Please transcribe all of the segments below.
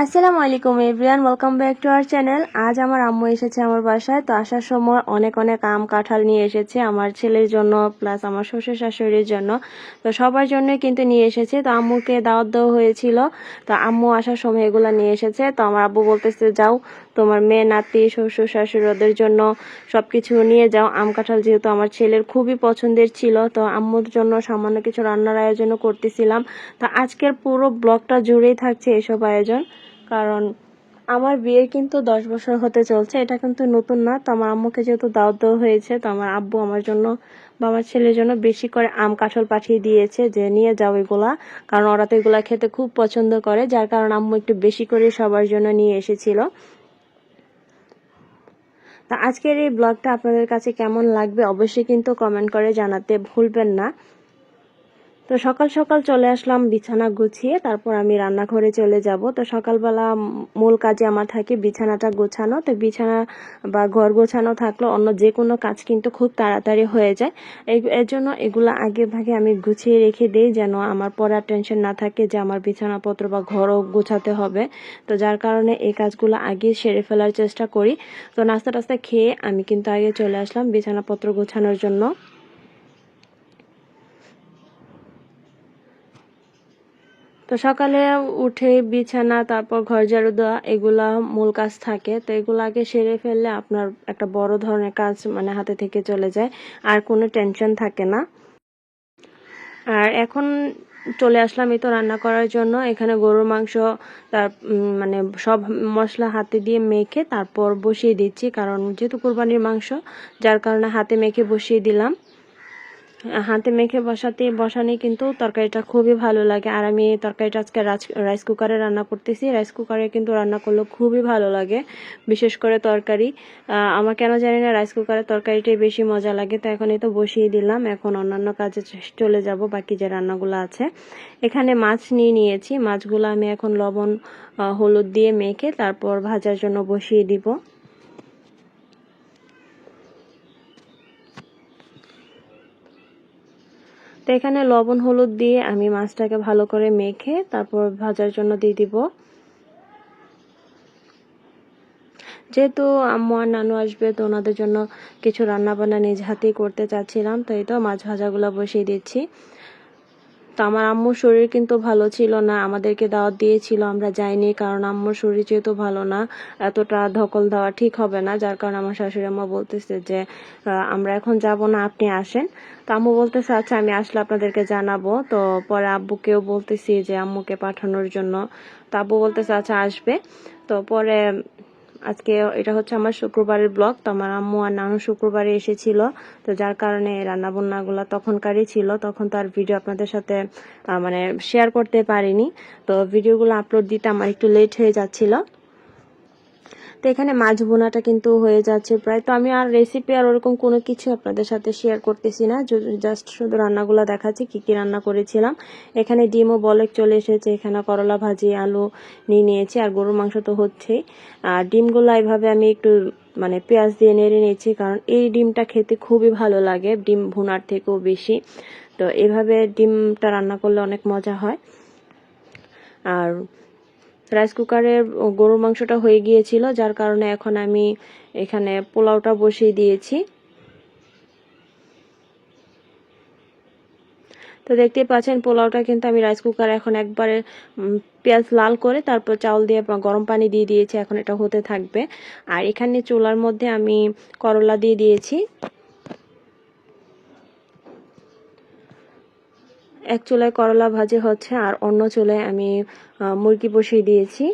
আসসালামু আলাইকুম everyone welcome back to our channel আজ আমার আম্মু এসেছে আমার বাসায়, তো আসার সময় অনেক অনেক আম কাঁঠাল নিয়ে এসেছে আমার ছেলের জন্য প্লাস আমার শ্বশুর শাশুড়ির জন্য। তো সবার জন্যই কিন্তু নিয়ে এসেছে। তো আম্মুকে দাওয়াত দেওয়া হয়েছিল। তো আম্মু আসার সময় এগুলো নিয়ে এসেছে। তো আমার আব্বু বলতেছে, যাও তোমার মেয়ে, নাতি, শ্বশুর, শাশুড়ি, ওদের জন্য সব কিছু নিয়ে যাও। আম কাঁঠাল যেহেতু আমার ছেলের খুবই পছন্দের ছিল, তো আম্মুর জন্য সামান্য কিছু রান্নার আয়োজনও করতেছিলাম। তো আজকের পুরো ব্লগটা জুড়েই থাকছে এসব আয়োজন, কারণ আমার বিয়ে কিন্তু দশ বছর হতে চলছে, এটা কিন্তু নতুন না। তো আমার আম্মুকে যেহেতু দাওয়াত দেওয়া হয়েছে, তো আমার আব্বু আমার জন্য বা আমার ছেলের জন্য বেশি করে আম কাঁঠাল পাঠিয়ে দিয়েছে যে, নিয়ে যাও এগুলা। কারণ ওরা তো এগুলা খেতে খুব পছন্দ করে, যার কারণে আম্মু একটু বেশি করে সবার জন্য নিয়ে এসেছিল। আজকের এই ব্লগটা আপনাদের কাছে কেমন লাগবে অবশ্যই কিন্তু কমেন্ট করে জানাতে ভুলবেন না। তো সকাল সকাল চলে আসলাম, বিছানা গুছিয়ে তারপর আমি রান্নাঘরে চলে যাব। তো সকালবেলা মূল কাজে আমার থাকে বিছানাটা গোছানো। তো বিছানা বা ঘর গোছানো থাকলে অন্য যে কোনো কাজ কিন্তু খুব তাড়াতাড়ি হয়ে যায়। এর জন্য এগুলো আগে ভাগে আমি গুছিয়ে রেখে দিই যেন আমার পড়ার টেনশন না থাকে যে আমার বিছানাপত্র বা ঘরও গোছাতে হবে। তো যার কারণে এই কাজগুলো আগে সেরে ফেলার চেষ্টা করি। তো নাস্তা টাস্তা খেয়ে আমি কিন্তু আগে চলে আসলাম বিছানাপত্র গোছানোর জন্য। তো সকালে উঠে বিছানা, তারপর ঘর ঝাড়ু দেওয়া, এগুলা মূল কাজ থাকে। তো এগুলো আগে সেরে ফেললে আপনার একটা বড় ধরনের কাজ মানে হাতে থেকে চলে যায়, আর কোনো টেনশন থাকে না। আর এখন চলে আসলাম এই তো রান্না করার জন্য। এখানে গরুর মাংস, তার মানে সব মশলা হাতে দিয়ে মেখে তারপর বসিয়ে দিচ্ছি, কারণ যেহেতু কোরবানির মাংস, যার কারণে হাতে মেখে বসিয়ে দিলাম। হাতে মেখে বসাতে, বসানি কিন্তু তরকারিটা খুবই ভালো লাগে। আর আমি তরকারিটা আজকে রাইস কুকারে রান্না করতেছি। রাইস কুকারে কিন্তু রান্না করলে খুবই ভালো লাগে, বিশেষ করে তরকারি। আমার কেন জানি না রাইস কুকারের তরকারিটাই বেশি মজা লাগে, তো এখন এই তো বসিয়ে দিলাম। এখন অন্যান্য কাজে চলে যাব, বাকি যে রান্নাগুলো আছে। এখানে মাছ নিয়ে নিয়েছি। মাছগুলো আমি এখন লবণ হলুদ দিয়ে মেখে তারপর ভাজার জন্য বসিয়ে দিব। তো এখানে লবণ, হলুদ দিয়ে আমি মাছটাকে ভালো করে মেখে তারপর ভাজার জন্য দিয়ে দিব। যেহেতু আম্মু আর নানু আসবে, তো ওনাদের জন্য কিছু রান্না বান্না নিজ হাতেই করতে চাচ্ছিলাম, তো এই তো মাছ ভাজাগুলো বসিয়ে দিচ্ছি। তো আমার আম্মুর শরীর কিন্তু ভালো ছিল না, আমাদেরকে দাওয়াত দিয়েছিল, আমরা যাইনি কারণ আম্মুর শরীর যেহেতু ভালো না, এতটা ধকল দেওয়া ঠিক হবে না, যার কারণে আমার শাশুড়ি আম্মা বলতেছে যে আমরা এখন যাব না, আপনি আসেন। তো আম্মু বলতেছে আচ্ছা আমি আসলে আপনাদেরকে জানাব। তো পরে আব্বুকেও বলতেছি যে, আম্মুকে পাঠানোর জন্য। তো আব্বু বলতেছে আচ্ছা আসবে। তো পরে আজকে এটা হচ্ছে আমার শুক্রবারের ব্লগ, তো আমার আম্মু আর নানু শুক্রবারে এসেছিল, তো যার কারণে রান্না বান্নাগুলো তখনকারই ছিল, তখন তো আর ভিডিও আপনাদের সাথে মানে শেয়ার করতে পারিনি। তো ভিডিওগুলো আপলোড দিতে আমার একটু লেট হয়ে যাচ্ছিল। তো এখানে মাছ বোনাটা কিন্তু হয়ে যাচ্ছে প্রায়। তো আমি আর রেসিপি আর ওরকম কোনো কিছু আপনাদের সাথে শেয়ার করতেছি না। জাস্ট শুধু রান্নাগুলো দেখাচ্ছি, কি কি রান্না করেছিলাম। এখানে ডিমও বলেক চলে এসেছে, এখানে করলা ভাজি, আলু নিয়ে নিয়েছি, আর গরুর মাংস তো হচ্ছেই। আর ডিমগুলো এভাবে আমি একটু মানে পেঁয়াজ দিয়ে নেড়ে নিয়েছি, কারণ এই ডিমটা খেতে খুবই ভালো লাগে, ডিম ভুনার থেকেও বেশি। তো এভাবে ডিমটা রান্না করলে অনেক মজা হয়। আর রাইস কুকারে গরুর মাংসটা হয়ে গিয়েছিল, যার কারণে এখন আমি এখানে পোলাওটা বসিয়ে দিয়েছি। তো দেখতেই পাচ্ছেন, পোলাওটা কিন্তু আমি রাইস কুকার এখন একবারে পেঁয়াজ লাল করে তারপর চাউল দিয়ে গরম পানি দিয়ে দিয়েছি, এখন এটা হতে থাকবে। আর এখানে চুলার মধ্যে আমি করলা দিয়ে দিয়েছি। এক চুলায় করলা ভাজি হচ্ছে, আর অন্য চুলায় আমি মুরগি বসিয়ে দিয়েছি।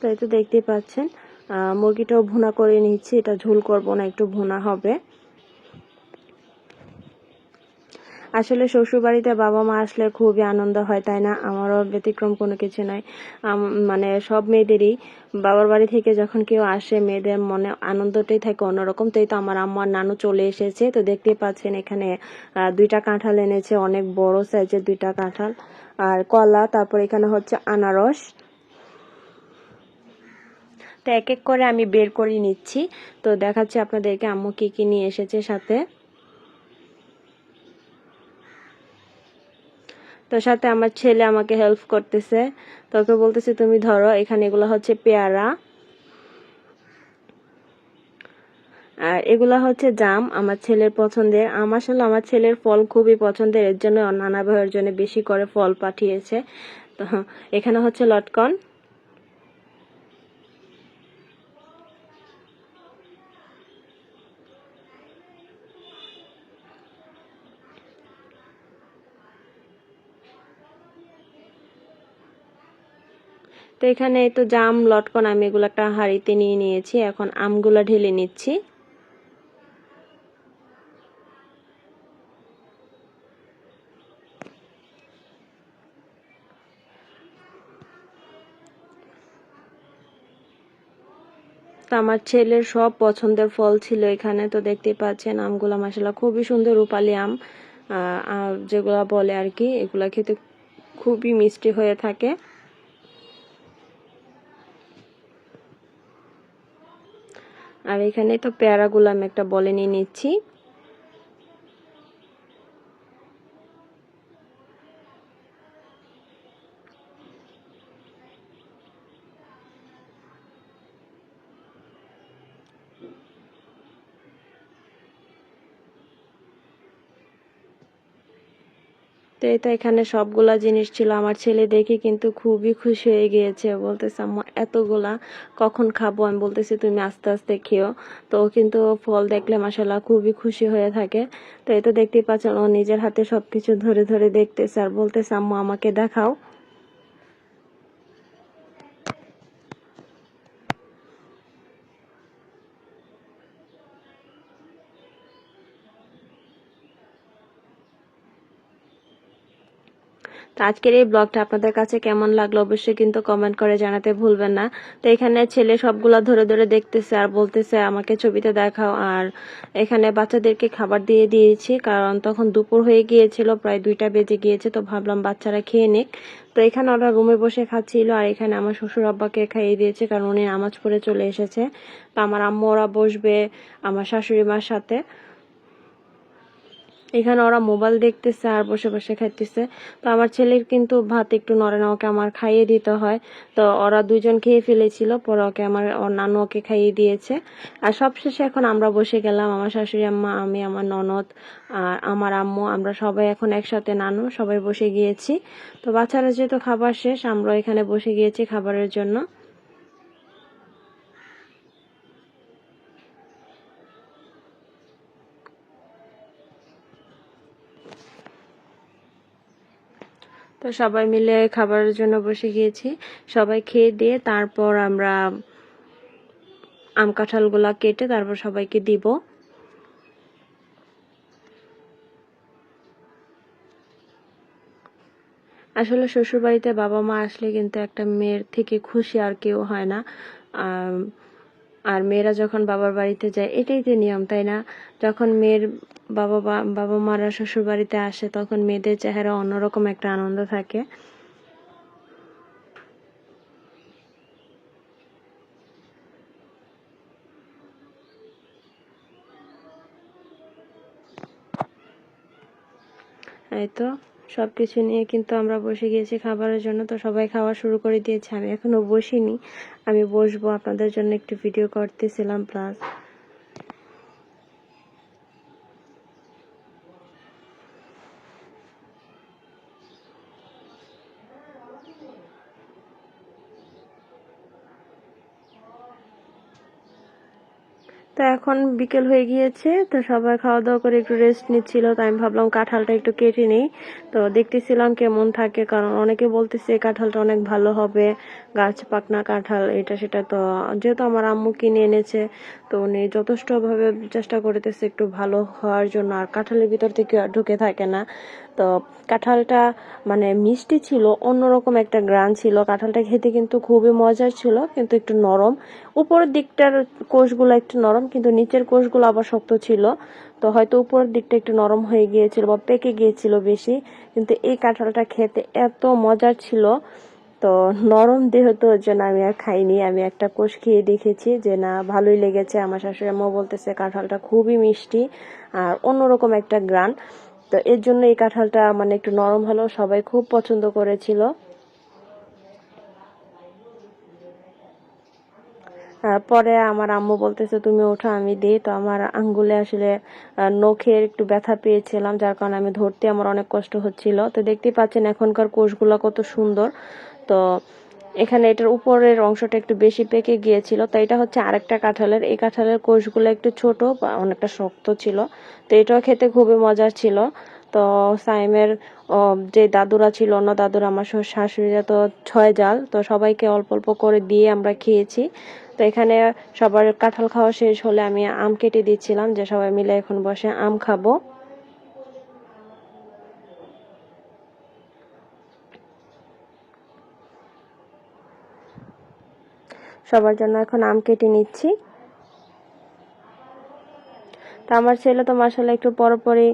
তাই তো দেখতে পাচ্ছেন মুরগিটাও ভুনা করে নিচ্ছি, এটা ঝোল করব না, একটু ভুনা হবে। আসলে শ্বশুরবাড়িতে বাবা মা আসলে খুবই আনন্দ হয়, তাই না? আমারও ব্যতিক্রম কোনো কিছু নয় মানে সব মেয়েদেরই বাবার বাড়ি থেকে যখন কেউ আসে, মেয়েদের মনে আনন্দটাই থাকে অন্যরকম। তাই তো আমার আম্মার নানু চলে এসেছে। তো দেখতে পাচ্ছেন এখানে দুইটা কাঁঠাল এনেছে, অনেক বড় সাইজের দুইটা কাঁঠাল। আর কলা, তারপর এখানে হচ্ছে আনারস। তো এক এক করে আমি বের করে নিচ্ছি। তো দেখাচ্ছি আপনাদেরকে আম্মু কি কি নিয়ে এসেছে সাথে। তো সাথে আমার ছেলে আমাকে হেল্প করতেছে। তোকে বলতেছি, তুমি ধরো, এখানে এগুলো হচ্ছে পেয়ারা। আর এগুলা হচ্ছে জাম আমার ছেলের পছন্দের। আম আসলে আমার ছেলের ফল খুবই পছন্দের। এর জন্য নানা ভাইয়ের জন্য বেশি করে ফল পাঠিয়েছে। তো এখানে হচ্ছে লটকন। তো এখানে তো জাম লটকন আমি এগুলো একটা হাঁড়িতে নিয়ে নিয়েছি। এখন আমগুলো ঢেলে নিচ্ছি। তো আমার ছেলের সব পছন্দের ফল ছিল এখানে, তো দেখতে পাচ্ছেন আমগুলো মাসালা খুবই সুন্দর রূপালি আম। যেগুলা বলে আর কি, এগুলা খেতে খুবই মিষ্টি হয়ে থাকে। আর এখানে তো প্যারাগুলো আমি একটা বলে নিয়ে নিচ্ছি। তো এই তো এখানে সবগুলা জিনিস ছিল, আমার ছেলে দেখে কিন্তু খুবই খুশি হয়ে গিয়েছে। বলতেছে, আম্মা, এতগুলা কখন খাব? আমি বলতেছি, তুমি আস্তে আস্তে খেও। তো কিন্তু ফল দেখলে মাসাল্লাহ খুবই খুশি হয়ে থাকে। তো এই তো দেখতেই পাচ্ছেন, ও নিজের হাতে সব কিছু ধরে ধরে দেখতেছে। আর বলতেছে, আম্মা, আমাকে দেখাও। আজকের এই ব্লগটা আপনাদের কাছে কেমন লাগল অবশ্যই কিন্তু কমেন্ট করে জানাতে ভুলবেন না। তো এখানে ছেলে সবগুলা ধরে ধরে দেখতেছে আর বলতেছে, আমাকে ছবিতে দেখাও। আর এখানে বাচ্চাদেরকে খাবার দিয়ে দিয়েছি, কারণ তখন দুপুর হয়ে গিয়েছিল, প্রায় দুইটা বেজে গিয়েছে, তো ভাবলাম বাচ্চারা খেয়ে নিক। তো এখানে ওরা রুমে বসে খাচ্ছিল আর এখানে আমার শ্বশুর আব্বাকে খাইয়ে দিয়েছে, কারণ উনি নামাজ পড়ে চলে এসেছে। তো আমার আম্মু ওরা বসবে, আমার শাশুড়ি মার সাথে। এখানে ওরা মোবাইল দেখতেছে আর বসে বসে খাইতেছে। তো আমার ছেলের কিন্তু ভাত একটু নড়ে না, ওকে আমার খাইয়ে দিতে হয়। তো ওরা দুজন খেয়ে ফেলেছিল, পরে ওকে আমার ওর নানু ওকে খাইয়ে দিয়েছে। আর সবশেষে এখন আমরা বসে গেলাম, আমার শাশুড়ি আম্মা, আমি, আমার ননদ আর আমার আম্মু। আমরা সবাই এখন একসাথে নানু, সবাই বসে গিয়েছি। তো বাচ্চারা যেহেতু খাবার শেষ আমরা এখানে বসে গিয়েছি খাবারের জন্য। তো সবাই মিলে খাবারের জন্য বসে গিয়েছি। সবাই খেয়ে দিয়ে তারপর আমরা আম কাঁঠালগুলা কেটে তারপর সবাইকে দিব। আসলে শ্বশুরবাড়িতে বাবা মা আসলে কিন্তু একটা মেয়ের থেকে খুশি আর কেউ হয় না। আর মেয়েরা যখন বাবার বাড়িতে যায়, এটাই তো নিয়ম, তাই না? যখন মেয়ের বাবা বাবা মারা শ্বশুর বাড়িতে আসে, তখন মেয়েদের চেহারা অন্যরকম একটা আনন্দ থাকে। এই তো। সব কিছু নিয়ে কিন্তু আমরা বসে গিয়েছি খাবারের জন্য। তো সবাই খাওয়া শুরু করে দিয়েছে। আমি এখনও বসিনি। আমি বসবো। আপনাদের জন্য একটু ভিডিও করতেছিলাম প্লাস তো এখন বিকেল হয়ে গিয়েছে, তো সবাই খাওয়া দাওয়া করে একটু রেস্ট নিচ্ছিল, তো আমি ভাবলাম কাঁঠালটা একটু কেটে নিই। তো দেখতেছিলাম কেমন থাকে, কারণ অনেকে বলতেছে কাঁঠালটা অনেক ভালো হবে, গাছ পাকনা কাঁঠাল, এটা সেটা তো, যেহেতু আমার আম্মু কিনে এনেছে, তো উনি যথেষ্টভাবে চেষ্টা করতেছে একটু ভালো হওয়ার জন্য, আর কাঁঠালের ভিতর থেকে ঢুকে থাকে না। তো কাঁঠালটা মানে মিষ্টি ছিল, অন্যরকম একটা গ্রান ছিল, কাঁঠালটা খেতে কিন্তু খুবই মজার ছিল, কিন্তু একটু নরম। উপরের দিকটার কোষগুলো একটু নরম কিন্তু নিচের কোষগুলো আবার শক্ত ছিল। তো হয়তো উপরের দিকটা একটু নরম হয়ে গিয়েছিল বা পেকে গিয়েছিল বেশি। কিন্তু এই কাঁঠালটা খেতে এত মজার ছিল। তো নরম যেহেতু ওর জন্য আমি আর খাইনি। আমি একটা কোষ খেয়ে দেখেছি যে, না, ভালোই লেগেছে। আমার শাশুড়ি আম্মা বলতেছে, কাঁঠালটা খুবই মিষ্টি আর অন্যরকম একটা গ্রান। তো এর জন্য এই কাঁঠালটা মানে একটু নরম হলেও সবাই খুব পছন্দ করেছিল। পরে আমার আম্মু বলতেছে, তুমি ওঠো, আমি দিই। তো আমার আঙ্গুলে আসলে নখের একটু ব্যথা পেয়েছিলাম, যার কারণে আমি ধরতে আমার অনেক কষ্ট হচ্ছিল। তো দেখতেই পাচ্ছেন এখনকার কোষগুলো কত সুন্দর। তো এখানে এটার উপরের অংশটা একটু বেশি পেকে গিয়েছিল। তো এটা হচ্ছে আরেকটা কাঁঠালের। এই কাঁঠালের কোষগুলো একটু ছোট, বা অনেকটা শক্ত ছিল। তো এটাও খেতে খুবই মজার ছিল। তো সাইমের যে দাদুরা ছিল, অন্য দাদুরা, আমার শাশুড়িরা তো ছয় জাল। তো সবাইকে অল্প অল্প করে দিয়ে আমরা খেয়েছি। তো এখানে সবার কাঁঠাল খাওয়া শেষ হলে আমি আম কেটে দিচ্ছিলাম, যে সবাই মিলে এখন বসে আম খাব। সবার জন্য এখন আম কেটে নিচ্ছি। তো আমার ছেলে তো মাসাল্লাহ একটু পরপরই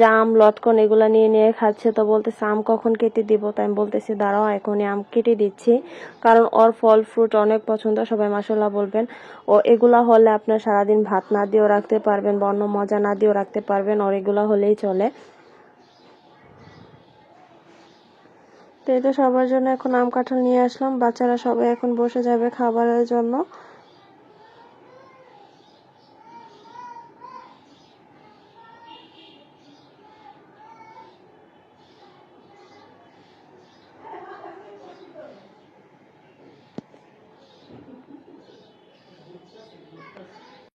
জাম, লটকন এগুলা নিয়ে নিয়ে খাচ্ছে তো বলতেছে, আম কখন কেটে দিব? তাই আমি বলতেছি, দাঁড়াও, এখনই আম কেটে দিচ্ছি। কারণ ওর ফল ফ্রুট অনেক পছন্দ, সবাই মাসাল্লাহ বলবেন। ও এগুলা হলে আপনার সারাদিন ভাত না দিয়েও রাখতে পারবেন, বা অন্য মজা না দিয়েও রাখতে পারবেন, ওর এগুলা হলেই চলে। তো এই তো সবার জন্য এখন আম কাঁঠাল নিয়ে আসলাম, বাচ্চারা সবাই এখন বসে যাবে খাবারের জন্য।